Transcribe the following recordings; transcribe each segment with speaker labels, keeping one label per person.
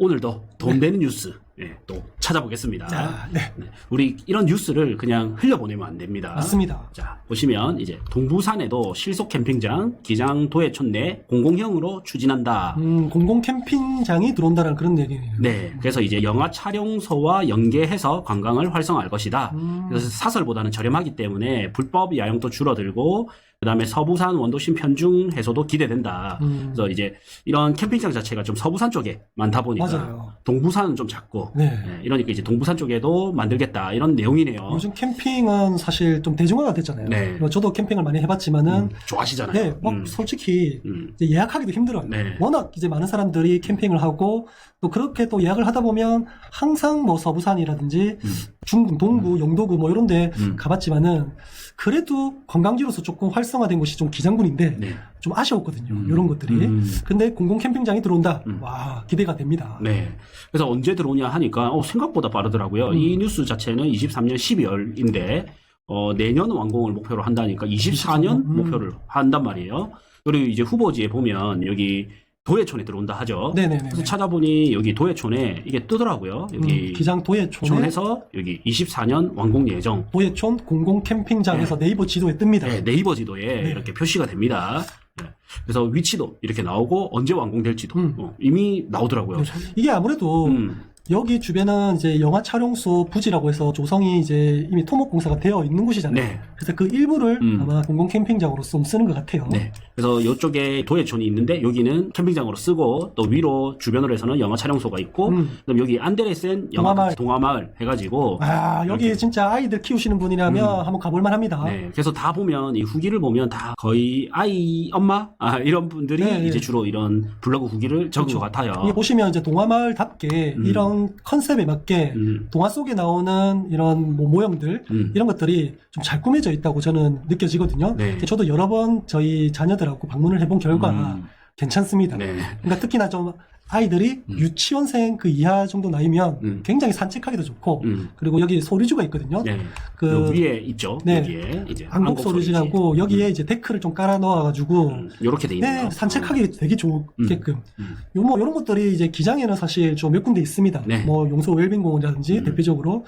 Speaker 1: 오늘도 돈 되는 뉴스 예, 또 찾아보겠습니다.
Speaker 2: 아, 네.
Speaker 1: 네, 우리 이런 뉴스를 그냥 흘려보내면 안 됩니다.
Speaker 2: 맞습니다.
Speaker 1: 자, 보시면 이제 동부산에도 실속 캠핑장 기장 도해촌 내 공공형으로 추진한다.
Speaker 2: 음, 공공 캠핑장이 들어온다는 그런 얘기네요.
Speaker 1: 네, 그래서 이제 영화 촬영소와 연계해서 관광을 활성화할 것이다.
Speaker 2: 음,
Speaker 1: 그래서 사설보다는 저렴하기 때문에 불법 야영도 줄어들고 그다음에 서부산 원도심 편중 해소도 기대된다.
Speaker 2: 음,
Speaker 1: 그래서 이제 이런 캠핑장 자체가 좀 서부산 쪽에 많다 보니까
Speaker 2: 맞아요.
Speaker 1: 동부산은 좀 작고
Speaker 2: 네.
Speaker 1: 네, 이러니까 이제 동부산 쪽에도 만들겠다 이런 내용이네요.
Speaker 2: 요즘 캠핑은 사실 좀 대중화가 됐잖아요.
Speaker 1: 네.
Speaker 2: 뭐 저도 캠핑을 많이 해봤지만은,
Speaker 1: 음, 좋아하시잖아요.
Speaker 2: 네, 막
Speaker 1: 음,
Speaker 2: 솔직히
Speaker 1: 음,
Speaker 2: 예약하기도 힘들어요.
Speaker 1: 네.
Speaker 2: 워낙 이제 많은 사람들이 캠핑을 하고 또 그렇게 또 예약을 하다 보면 항상 뭐 서부산이라든지
Speaker 1: 음.
Speaker 2: 중구, 동구, 영도구 뭐 이런 데
Speaker 1: 음.
Speaker 2: 가봤지만은 그래도 관광지로서 조금 활성화된 곳이 좀 기장군인데
Speaker 1: 네.
Speaker 2: 좀 아쉬웠거든요.
Speaker 1: 음.
Speaker 2: 이런 것들이.
Speaker 1: 음.
Speaker 2: 근데 공공 캠핑장이 들어온다.
Speaker 1: 음.
Speaker 2: 와, 기대가 됩니다.
Speaker 1: 네. 그래서 언제 들어오냐 하니까 어, 생각보다 빠르더라고요.
Speaker 2: 음.
Speaker 1: 이 뉴스 자체는 23년 12월인데 어, 내년 완공을 목표로 한다니까 24년
Speaker 2: 음.
Speaker 1: 목표를 한단 말이에요. 그리고 이제 후보지에 보면 여기 도해촌에 들어온다 하죠.
Speaker 2: 네네네.
Speaker 1: 그래서 찾아보니 여기 도해촌에 이게 뜨더라고요. 여기
Speaker 2: 음, 기장 도예촌에
Speaker 1: 촌에 서 여기 24년 완공 예정.
Speaker 2: 도예촌 공공 캠핑장에서 네. 이버 지도에 뜹니다.
Speaker 1: 네, 네이버 지도에
Speaker 2: 네.
Speaker 1: 이렇게 표시가 됩니다. 네. 그래서 위치도 이렇게 나오고 언제 완공될지도
Speaker 2: 음.
Speaker 1: 어, 이미 나오더라고요.
Speaker 2: 네. 이게 아무래도
Speaker 1: 음,
Speaker 2: 여기 주변은 이제 영화 촬영소 부지라고 해서 조성이 이제 이미 토목공사가 되어 있는 곳이잖아요.
Speaker 1: 네.
Speaker 2: 그래서 그 일부를
Speaker 1: 음.
Speaker 2: 아마 공공 캠핑장으로 좀 쓰는 것 같아요.
Speaker 1: 네. 그래서 이쪽에 도해촌이 있는데 여기는 캠핑장으로 쓰고 또 위로 주변으로 해서는 영화 촬영소가 있고
Speaker 2: 음.
Speaker 1: 그다음 여기 안데레센 영화
Speaker 2: 동화마을.
Speaker 1: 동화마을 해가지고
Speaker 2: 아 여기
Speaker 1: 이렇게.
Speaker 2: 진짜 아이들 키우시는 분이라면
Speaker 1: 음.
Speaker 2: 한번 가볼 만 합니다.
Speaker 1: 네. 그래서 다 보면 이 후기를 보면 다 거의 아이 엄마 아, 이런 분들이
Speaker 2: 네, 네.
Speaker 1: 이제 주로 이런 블로그 후기를 적은
Speaker 2: 그렇죠.
Speaker 1: 것 같아요.
Speaker 2: 이게 보시면 이제 동화마을답게
Speaker 1: 음.
Speaker 2: 이런 컨셉에 맞게
Speaker 1: 음,
Speaker 2: 동화 속에 나오는 이런 뭐 모형들
Speaker 1: 음.
Speaker 2: 이런 것들이 좀 잘 꾸며져 있다고 저는 느껴지거든요.
Speaker 1: 네.
Speaker 2: 저도 여러 번 저희 자녀들하고 방문을 해본 결과
Speaker 1: 음.
Speaker 2: 괜찮습니다.
Speaker 1: 네.
Speaker 2: 그러니까 특히나 좀 아이들이
Speaker 1: 음.
Speaker 2: 유치원생 그 이하 정도 나이면
Speaker 1: 음.
Speaker 2: 굉장히 산책하기도 좋고
Speaker 1: 음.
Speaker 2: 그리고 여기 소리주가 있거든요.
Speaker 1: 네. 그요 위에 있죠.
Speaker 2: 네.
Speaker 1: 여기에 이제
Speaker 2: 안국 소리지라고 여기에
Speaker 1: 음.
Speaker 2: 이제 데크를 좀 깔아 넣어가지고
Speaker 1: 음, 요렇게 돼 있네요.
Speaker 2: 네 산책하기 되게 좋게끔
Speaker 1: 음.
Speaker 2: 요뭐 이런 것들이 이제 기장에는 사실 좀 몇 군데 있습니다.
Speaker 1: 네.
Speaker 2: 뭐 용서 웰빙공원이라든지
Speaker 1: 음.
Speaker 2: 대표적으로.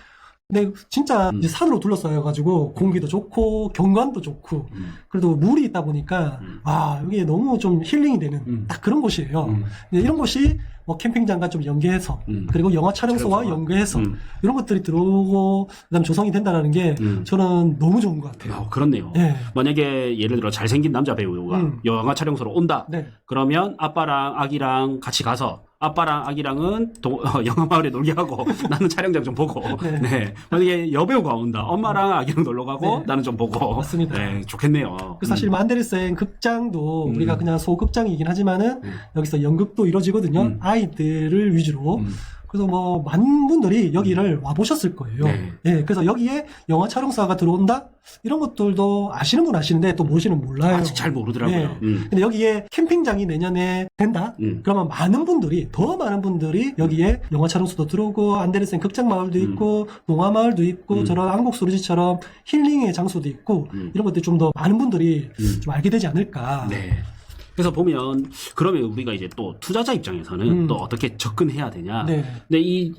Speaker 2: 근데 진짜
Speaker 1: 음.
Speaker 2: 이제 산으로 둘러싸여 가지고 공기도 좋고 경관도 좋고
Speaker 1: 음.
Speaker 2: 그래도 물이 있다 보니까
Speaker 1: 음.
Speaker 2: 아 여기 너무 좀 힐링이 되는
Speaker 1: 음.
Speaker 2: 딱 그런 곳이에요.
Speaker 1: 음.
Speaker 2: 이런 곳이 뭐 캠핑장과 좀 연계해서
Speaker 1: 음.
Speaker 2: 그리고 영화
Speaker 1: 촬영소와.
Speaker 2: 연계해서
Speaker 1: 음.
Speaker 2: 이런 것들이 들어오고 그다음 조성이 된다는 게
Speaker 1: 음.
Speaker 2: 저는 너무 좋은 것 같아요.
Speaker 1: 어, 그렇네요.
Speaker 2: 네.
Speaker 1: 만약에 예를 들어 잘생긴 남자 배우가
Speaker 2: 음.
Speaker 1: 영화 촬영소로 온다.
Speaker 2: 네.
Speaker 1: 그러면 아빠랑 아기랑 같이 가서 아빠랑 아기랑은 동- 어, 영화 마을에 놀게 하고 나는 촬영장 좀 보고
Speaker 2: 네.
Speaker 1: 네. 만약에 여배우가 온다 엄마랑 아기랑 놀러 가고
Speaker 2: 네.
Speaker 1: 나는 좀 보고
Speaker 2: 맞습니다.
Speaker 1: 네, 좋겠네요
Speaker 2: 그 사실
Speaker 1: 음.
Speaker 2: 만데르센 극장도
Speaker 1: 음.
Speaker 2: 우리가 그냥 소극장이긴 하지만은
Speaker 1: 음.
Speaker 2: 여기서 연극도 이루어지거든요.
Speaker 1: 음.
Speaker 2: 아이들을 위주로.
Speaker 1: 음.
Speaker 2: 그래서 뭐 많은 분들이 여기를 와 보셨을 거예요.
Speaker 1: 네.
Speaker 2: 예, 그래서 여기에 영화 촬영사가 들어온다 이런 것들도 아시는 분 아시는데 또 모르시는 분 몰라요.
Speaker 1: 아직 잘 모르더라고요
Speaker 2: 네.
Speaker 1: 음.
Speaker 2: 근데 여기에 캠핑장이 내년에 된다.
Speaker 1: 음.
Speaker 2: 그러면 많은 분들이 더 많은 분들이 여기에 영화 촬영소도 들어오고 안데르센 극장 마을도
Speaker 1: 음.
Speaker 2: 있고 동화 마을도 있고
Speaker 1: 음.
Speaker 2: 저런 한국 소리지처럼 힐링의 장소도 있고
Speaker 1: 음.
Speaker 2: 이런 것들이 좀더 많은 분들이
Speaker 1: 음.
Speaker 2: 좀 알게 되지 않을까.
Speaker 1: 네. 그래서 보면 그러면 우리가 이제 또 투자자 입장에서는
Speaker 2: 음.
Speaker 1: 또 어떻게 접근해야 되냐
Speaker 2: 네.
Speaker 1: 근데 이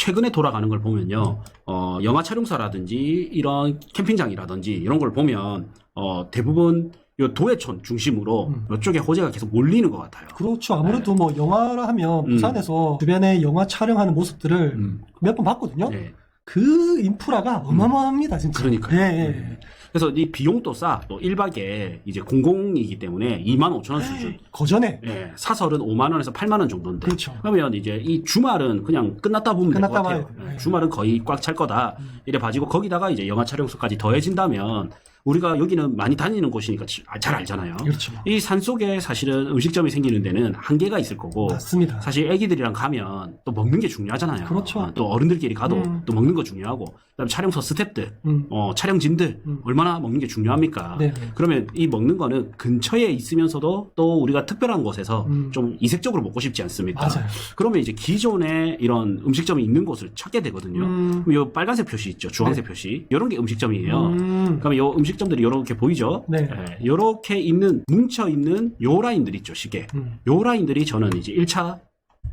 Speaker 1: 최근에 돌아가는 걸 보면요, 어, 영화 촬영사라든지 이런 캠핑장이라든지 이런 걸 보면 어, 대부분 요 도해촌 중심으로
Speaker 2: 음.
Speaker 1: 이쪽에 호재가 계속 몰리는 것 같아요.
Speaker 2: 그렇죠. 아무래도 뭐 영화라 하면
Speaker 1: 음.
Speaker 2: 부산에서 주변에 영화 촬영하는 모습들을
Speaker 1: 음.
Speaker 2: 몇번 봤거든요.
Speaker 1: 네.
Speaker 2: 그 인프라가 어마어마합니다, 진짜.
Speaker 1: 그러니까요.
Speaker 2: 예, 예.
Speaker 1: 음. 그래서 이 비용도 싸. 또 1박에 이제 공공이기 때문에 2만 5천 원 수준.
Speaker 2: 거전에.
Speaker 1: 예, 사설은 5만 원에서 8만 원 정도인데.
Speaker 2: 그렇죠.
Speaker 1: 그러면 이제 이 주말은 그냥 끝났다 보면 될 것
Speaker 2: 끝났다
Speaker 1: 같아요.
Speaker 2: 봐야 돼요.
Speaker 1: 예, 주말은 거의 꽉 찰 거다.
Speaker 2: 음.
Speaker 1: 이래 봐지고 거기다가 이제 영화 촬영소까지 더해진다면 우리가 여기는 많이 다니는 곳이니까 지- 아, 잘 알잖아요.
Speaker 2: 그렇죠.
Speaker 1: 이 산속에 사실은 음식점이 생기는 데는 한계가 있을 거고
Speaker 2: 맞습니다.
Speaker 1: 사실 애기들이랑 가면 또 먹는 게 중요하잖아요.
Speaker 2: 그렇죠.
Speaker 1: 어, 또 어른들끼리 가도
Speaker 2: 음.
Speaker 1: 또 먹는 거 중요하고 그다음에 촬영소 스탭들,
Speaker 2: 음.
Speaker 1: 어, 촬영진들
Speaker 2: 음.
Speaker 1: 얼마나 먹는 게 중요합니까?
Speaker 2: 네.
Speaker 1: 그러면 이 먹는 거는 근처에 있으면서도 또 우리가 특별한 곳에서
Speaker 2: 음.
Speaker 1: 좀 이색적으로 먹고 싶지 않습니까?
Speaker 2: 맞아요.
Speaker 1: 그러면 이제 기존에 이런 음식점이 있는 곳을 찾게 되거든요.
Speaker 2: 음.
Speaker 1: 그럼 요 빨간색 표시 있죠, 주황색 표시. 이런 게 음식점이에요.
Speaker 2: 음.
Speaker 1: 그러면 요 음식 점들이 이렇게 보이죠?
Speaker 2: 네.
Speaker 1: 이렇게 있는 뭉쳐 있는 요 라인들 있죠, 시계.
Speaker 2: 음.
Speaker 1: 요 라인들이 저는 이제 1차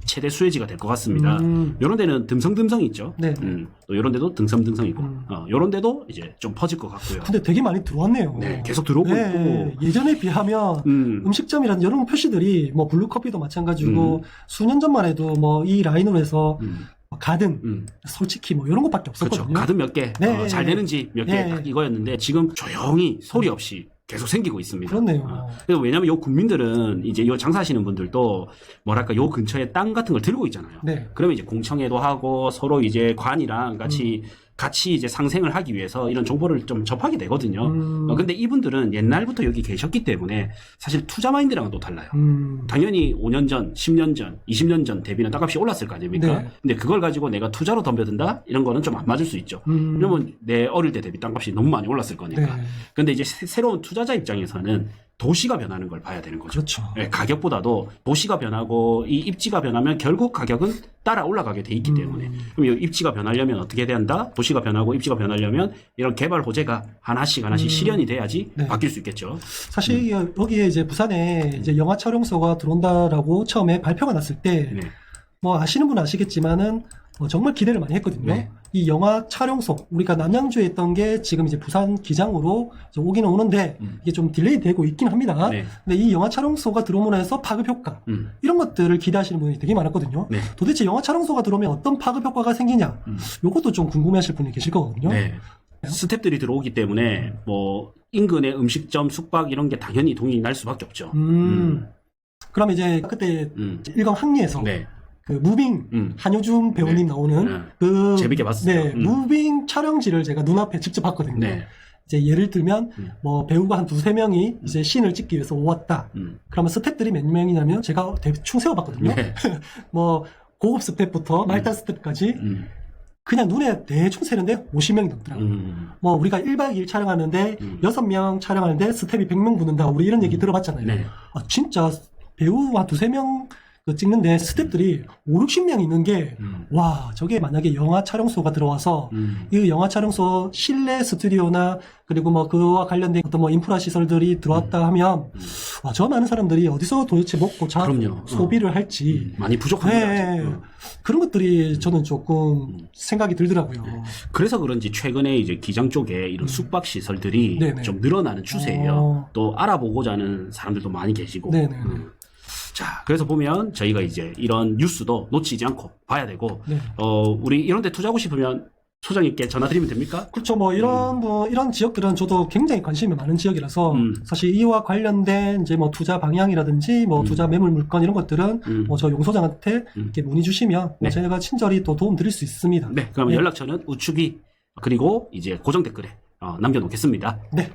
Speaker 1: 최대 수혜지가 될 것 같습니다.
Speaker 2: 음.
Speaker 1: 이런 데는 듬성듬성 있죠.
Speaker 2: 네.
Speaker 1: 음, 또 이런 데도 듬성듬성 있고,
Speaker 2: 음.
Speaker 1: 어, 이런 데도 이제 좀 퍼질 것 같고요.
Speaker 2: 근데 되게 많이 들어왔네요.
Speaker 1: 네, 계속 들어오고
Speaker 2: 네,
Speaker 1: 있고,
Speaker 2: 예전에 비하면
Speaker 1: 음,
Speaker 2: 음식점이라는 이런 표시들이 뭐 블루커피도 마찬가지고
Speaker 1: 음.
Speaker 2: 수년 전만 해도 뭐 이 라인으로 해서
Speaker 1: 음,
Speaker 2: 가든
Speaker 1: 음.
Speaker 2: 솔직히 뭐 이런 것밖에
Speaker 1: 그렇죠.
Speaker 2: 없었거든요.
Speaker 1: 가든 몇 개,
Speaker 2: 네.
Speaker 1: 어, 잘 되는지 몇 개
Speaker 2: 네.
Speaker 1: 딱 이거였는데 지금 조용히 소리 없이 계속 생기고 있습니다.
Speaker 2: 그렇네요.
Speaker 1: 어, 그래서 왜냐하면 요 국민들은 이제 요 장사하시는 분들도 뭐랄까 요 근처에 땅 같은 걸 들고 있잖아요.
Speaker 2: 네.
Speaker 1: 그러면 이제 공청회도 하고 서로 이제 관이랑 같이
Speaker 2: 음.
Speaker 1: 같이 이제 상생을 하기 위해서 이런 정보를 좀 접하게 되거든요.
Speaker 2: 음.
Speaker 1: 어, 근데 이분들은 옛날부터 여기 계셨기 때문에 사실 투자 마인드랑은 또 달라요.
Speaker 2: 음.
Speaker 1: 당연히 5년 전, 10년 전, 20년 전 대비는 땅값이 올랐을 거 아닙니까?
Speaker 2: 네.
Speaker 1: 근데 그걸 가지고 내가 투자로 덤벼든다? 이런 거는 좀 안 맞을 수 있죠.
Speaker 2: 음.
Speaker 1: 그러면 내 어릴 때 대비 땅값이 너무 많이 올랐을 거니까.
Speaker 2: 네.
Speaker 1: 근데 이제 새- 새로운 투자자 입장에서는 도시가 변하는 걸 봐야 되는 거죠.
Speaker 2: 그렇죠.
Speaker 1: 예, 가격보다도 도시가 변하고 이 입지가 변하면 결국 가격은 따라 올라가게 돼 있기 때문에
Speaker 2: 음.
Speaker 1: 그럼 이 입지가 변하려면 어떻게 돼야 한다? 도시가 변하고 입지가 변하려면 이런 개발 호재가 하나씩 하나씩
Speaker 2: 음.
Speaker 1: 실현이 돼야지
Speaker 2: 네.
Speaker 1: 바뀔 수 있겠죠.
Speaker 2: 사실 여기에 이제 부산에 이제 영화 촬영소가 들어온다라고 처음에 발표가 났을 때
Speaker 1: 네.
Speaker 2: 뭐 아시는 분은 아시겠지만은 뭐 정말 기대를 많이 했거든요.
Speaker 1: 네.
Speaker 2: 이 영화 촬영소 우리가 남양주에 있던 게 지금 이제 부산 기장으로 이제 오기는 오는데
Speaker 1: 음.
Speaker 2: 이게 좀 딜레이 되고 있긴 합니다.
Speaker 1: 네.
Speaker 2: 근데 이 영화 촬영소가 들어오면서 파급 효과
Speaker 1: 음.
Speaker 2: 이런 것들을 기대하시는 분이 되게 많았거든요.
Speaker 1: 네.
Speaker 2: 도대체 영화 촬영소가 들어오면 어떤 파급 효과가 생기냐?
Speaker 1: 음.
Speaker 2: 요것도 좀 궁금해하실 분이 계실 거거든요.
Speaker 1: 네. 스탭들이 들어오기 때문에 뭐 인근의 음식점, 숙박 이런 게 당연히 동이 날 수밖에 없죠.
Speaker 2: 음. 그럼 이제 그때
Speaker 1: 음.
Speaker 2: 일강 항리에서
Speaker 1: 네.
Speaker 2: 그 무빙
Speaker 1: 음.
Speaker 2: 한효준 배우님
Speaker 1: 네.
Speaker 2: 나오는
Speaker 1: 네.
Speaker 2: 그
Speaker 1: 재밌게 봤어요.
Speaker 2: 네,
Speaker 1: 음.
Speaker 2: 무빙 촬영지를 제가 눈앞에 직접 봤거든요.
Speaker 1: 네.
Speaker 2: 이제 예를 들면
Speaker 1: 음.
Speaker 2: 뭐 배우가 한 두세 명이 이제 씬을 찍기 위해서 오왔다.
Speaker 1: 음.
Speaker 2: 그러면 스태프들이 몇 명이냐면 제가 대충 세워봤거든요.
Speaker 1: 네.
Speaker 2: 뭐 고급 스태프부터 말단 스태프까지
Speaker 1: 음.
Speaker 2: 그냥 눈에 대충 세는데 50명이 넘더라고요.
Speaker 1: 음.
Speaker 2: 뭐 우리가 1박 2일 촬영하는데
Speaker 1: 음.
Speaker 2: 여섯 명 촬영하는데 스텝이 100명 붙는다. 우리 이런 얘기 들어봤잖아요.
Speaker 1: 네.
Speaker 2: 아, 진짜 배우 한 두세 명 찍는데 스텝들이 5, 60명 있는 게
Speaker 1: 음.
Speaker 2: 와, 저게 만약에 영화 촬영소가 들어와서
Speaker 1: 음.
Speaker 2: 이 영화 촬영소 실내 스튜디오나 그리고 뭐 그와 관련된 어떤 뭐 인프라 시설들이 들어왔다 하면
Speaker 1: 음.
Speaker 2: 와, 저 많은 사람들이 어디서 도대체 먹고 자고
Speaker 1: 그럼요. 어.
Speaker 2: 소비를 할지
Speaker 1: 음. 많이 부족합니다.
Speaker 2: 네.
Speaker 1: 어.
Speaker 2: 그런 것들이 저는 조금
Speaker 1: 음.
Speaker 2: 생각이 들더라고요.
Speaker 1: 그래서 그런지 최근에 이제 기장 쪽에 이런
Speaker 2: 음.
Speaker 1: 숙박 시설들이. 좀 늘어나는 추세예요.
Speaker 2: 어.
Speaker 1: 또 알아보고자 하는 사람들도 많이 계시고.
Speaker 2: 네네.
Speaker 1: 음. 자, 그래서 보면 저희가 이제 이런 뉴스도 놓치지 않고 봐야 되고,
Speaker 2: 네.
Speaker 1: 어, 우리 이런 데 투자하고 싶으면 소장님께 전화 드리면 됩니까?
Speaker 2: 그렇죠. 뭐 이런 뭐 이런 지역들은 저도 굉장히 관심이 많은 지역이라서
Speaker 1: 음.
Speaker 2: 사실 이와 관련된 이제 뭐 투자 방향이라든지 뭐
Speaker 1: 음.
Speaker 2: 투자 매물 물건 이런 것들은
Speaker 1: 음.
Speaker 2: 뭐저 용소장한테
Speaker 1: 음.
Speaker 2: 이렇게 문의 주시면 뭐
Speaker 1: 네.
Speaker 2: 저희가 친절히 또 도움 드릴 수 있습니다.
Speaker 1: 네, 그럼
Speaker 2: 네.
Speaker 1: 연락처는 우측이 그리고 이제 고정 댓글에 어, 남겨놓겠습니다.
Speaker 2: 네.